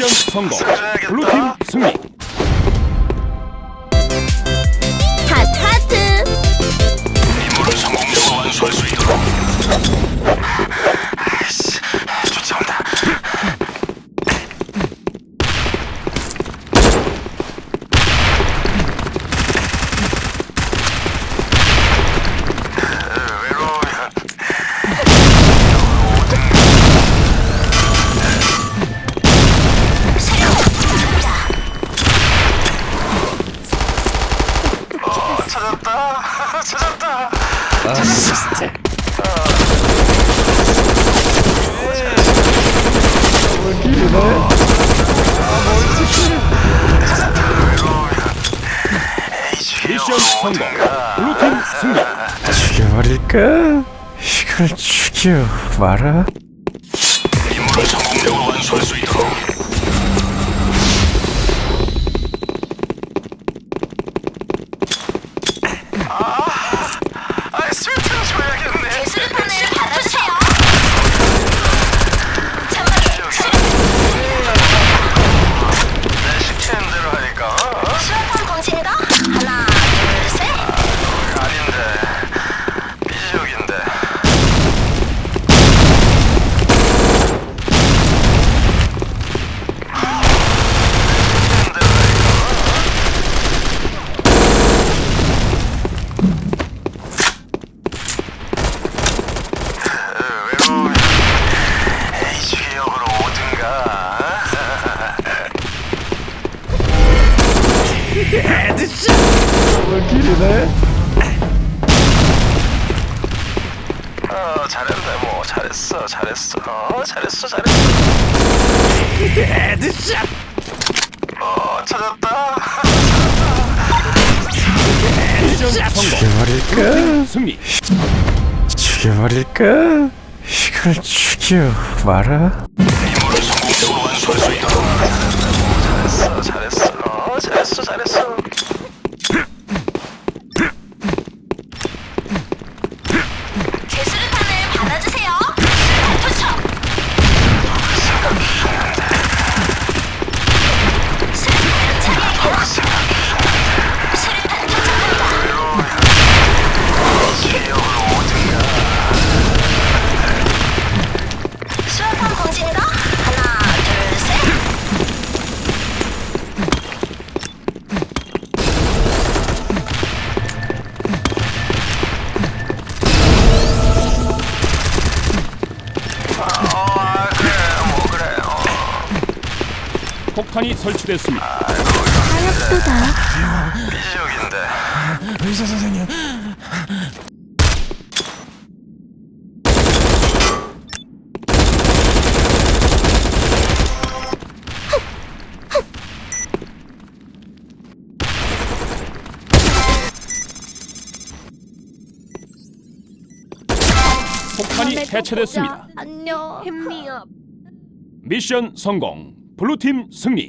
미션 성공. 블루팀 승리. 성공. 블루팀 승리. 죽여버릴까? 이걸 죽여 마라. 임무를 성공적으로 완수할 수 있도록. 길이네. 어 잘했네 뭐 잘했어 잘했어 어 잘했어 잘했어 헤드샷. 어 찾았다. 죽여버릴까? 승리. 죽여버릴까? 이걸 죽여 있도록 잘했어 잘했어 어 폭탄이 설치됐습니다. 미지역인데 의사 선생님. 폭탄이 해체됐습니다. 안녕 미션 성공. 블루팀 승리.